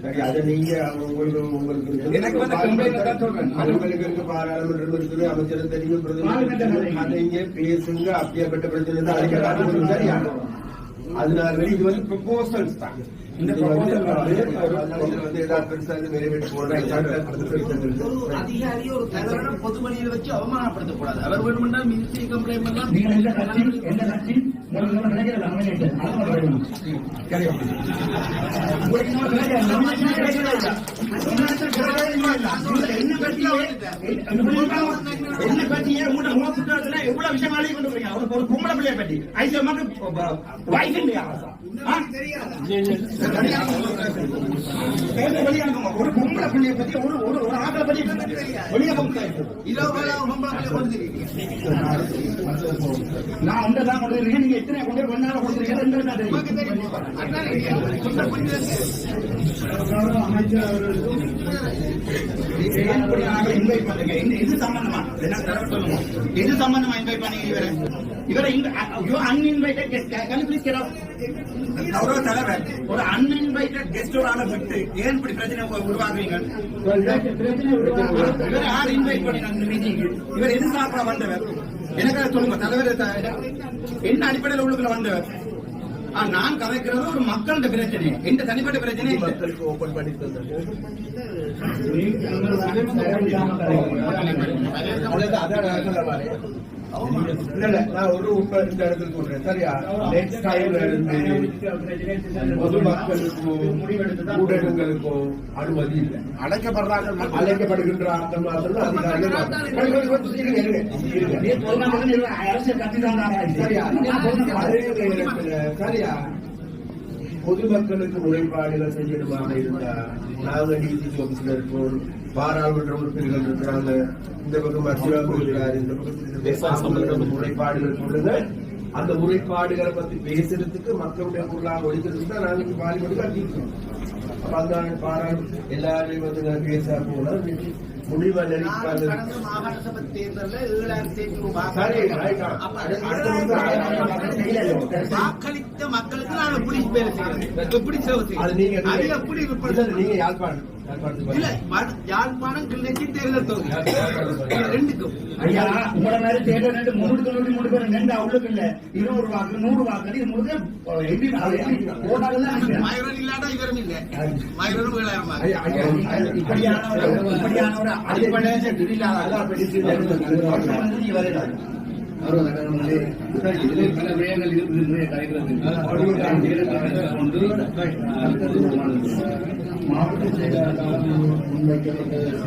சரி அதை நீங்க உங்களுக்கு உங்களுக்கு. உங்களுக்கு பாராளுமன்றம் இருக்குது அமைச்சர் தெரியும். அதை இங்கே பேசுங்க அப்படியேப்பட்ட பிரச்சனை தான் அதுக்கு காரணம் சரியா அதனால இது வந்து ப்ரொபோசல்ஸ் தான். இந்த இது வந்து proposal வந்து இது வந்து ஏதாவது பெருசா இது நிறைவேற்றி ஒரு பொது வழியில் வச்சு அவமானப்படுத்தக்கூடாது. அவர் வேணுமென்றா மினிஸ்ட்ரி கம்ப்ளைண்ட் எல்லாம் நீங்க எந்த கட்சி எந்த கட்சி உங்களுக்கு ಎಣ್ಣೆ ಕಟ್ಟಿಗೆ ಎಣ್ಣೆ ಕಟ್ಟಿಗೆ ಮೂಟ ಮೂವತ್ತು எவ்வளவு விஷயம் எழுதி கொண்டு போறீங்க. ஒரு ஒரு பொம்பளை பிள்ளைய பற்றி. ஐசிய மட்டும் வைஃப் இல்லையா ஒரு பொம்பளை பிள்ளைய பத்தி ஒரு ஒரு ஒரு ஆம்பளை பத்தி நான் ஒன்றை தான் கொண்டு நீங்க எத்தனை கொண்டு போய் கொண்டாட கொடுத்துருக்கீங்க. இப்படியாக இன்வைட் பண்ணுங்க. இது சம்பந்தமா? என்ன சொல்லுங்க இது சம்பந்தமா? இன்வைட் பண்ணீங்க இவரை. இவரை இங்க you uninvited guest can please get கௌரவ தலைவர். ஒரு அன்இன்வைட்டட் கெஸ்டோட ஆளை விட்டு ஏன் இப்படி பிரச்சனை உருவாக்குறீங்க? இவரை யார் இன்வைட் பண்ணினாங்க இந்த மீட்டிங்கு இவர் எது சாப்பிட வந்தவர்? எனக்கு அதை சொல்லுங்க தலைவர் என்ன அடிப்படையில் உள்ளுக்குள்ள வந்தவர்? நான் கதைக்கிறது ஒரு மக்களோட பிரச்சனை. எந்த தனிப்பட்ட பிரச்சனை? மக்களுக்கு ஓபன் பண்ணி தந்தது. இல்ல, நான் ஒரு இந்த இடத்துல சொல்றேன் சரியா? நெக்ஸ்ட் டைம்ல இருந்து பொதுமக்களுக்கும் ஊடகங்களுக்கோ அனுமதி இல்லை. அழைக்கப்படுறாங்க அழைக்கப்படுகின்ற அந்த மாதிரி அதிகாரிகள் சரியா? அதே நேரத்துல சரியா? பொதுமக்களுக்கு முறைப்பாடுகள் செய்யணுமாக இருந்தா நாங்கள் டிசிசி ஆபீஸ்ல இருக்கோம் பாராளுமன்ற உறுப்பினர்கள் இருக்கிறாங்க. இந்த பக்கம் அச்சுராம் இருக்கிறார் இந்த பக்கம் முறைப்பாடுகள் சொல்லுங்க. அந்த முறைப்பாடுகளை பத்தி பேசுறதுக்கு மக்களுடைய பொருளாக ஒழிக்கிறதுக்கு தான் இப்ப பாலிமன்ற கட்டிருக்கோம் அப்ப அந்த பாராளுமன்ற எல்லாரையும் வந்து நான் பேச போனா முடிவு நான் நினைப்பாங்க வாக்களித்த மக்களுக்கு நான் எப்படி சேவை நீங்க அது எப்படி நீங்க யாழ்ப்பாணம். இல்ல யாழ்ப்பாணம் கிளிநொச்சி தேர்தல் தொகுதி? ரெண்டுக்கும். ஐயா உங்கள மாதிரி தேர்தல் ரெண்டு முன்னூத்தி தொண்ணூத்தி மூணு பேர் ரெண்டு அவ்வளவு இல்ல. இருநூறு வாக்கு நூறு வாக்கு இது முழுக்க எப்படி ஓட்டாக தான் மயூரன் இல்லாட்டா இவரும் இல்ல. மயூரனும் ஏழாயிரம் வாக்கு. ஐயா, ஐயா, ஐயா, இப்படியான ஒரு இல்லாத பெரிய விஷயம். பல விடயங்கள் கொண்டு மாவட்ட செயலாளர் முன்வைக்கப்பட்ட